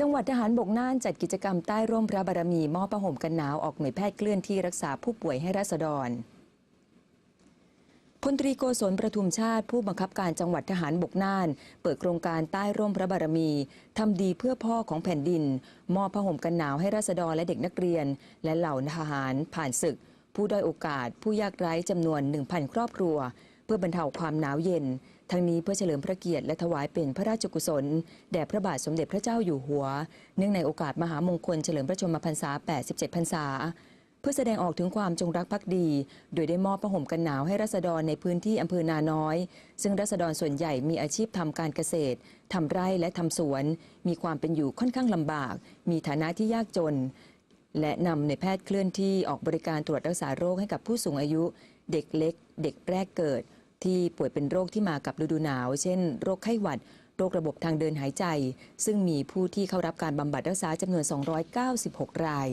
จังหวัดทหารบกน่านจัดกิจกรรมใต้ร่มพระบารมีมอบผ้าห่มกันหนาวออกหน่วยแพทย์เคลื่อนที่รักษาผู้ป่วยให้ราษฎรพลตรีโกศลประทุมชาติ ผู้บังคับการจังหวัดทหารบกน่าน เปิดโครงการใต้ร่มพระบารมี ทำดีเพื่อพ่อของแผ่นดิน มอบผ้าห่มกันหนาวให้ราษฎรและเด็กนักเรียน และเหล่าทหารผ่านศึก ผู้ด้อยโอกาส ผู้ยากไร้จำนวน 1,000 ครอบครัว เพื่อบรรเทาความหนาวเย็น ทั้งนี้เพื่อเฉลิมพระเกียรติและถวายเป็นพระราชกุศล แด่พระบาทสมเด็จพระเจ้าอยู่หัว เนื่องในโอกาสมหามงคลเฉลิมพระชนมพรรษา 87 พรรษา เพื่อแสดงออกถึงความจงรักภักดี โดยได้มอบผ้าห่มกันหนาวให้รัษฎรในพื้นที่อำเภอนาน้อย ซึ่งรัษฎรส่วนใหญ่มีอาชีพทำการเกษตรทำไร่และทำสวน มีความเป็นอยู่ค่อนข้างลำบาก มีฐานะที่ยากจน และนำในแพทย์เคลื่อนที่ออกบริการตรวจรักษาโรคให้กับผู้สูงอายุ เด็กเล็ก เด็กแรกเกิด ที่ป่วยเป็นโรคที่มากับฤดูหนาว เช่น โรคไข้หวัด โรคระบบทางเดินหายใจ ซึ่งมีผู้ที่เข้ารับการบำบัดรักษาจำนวน 296 ราย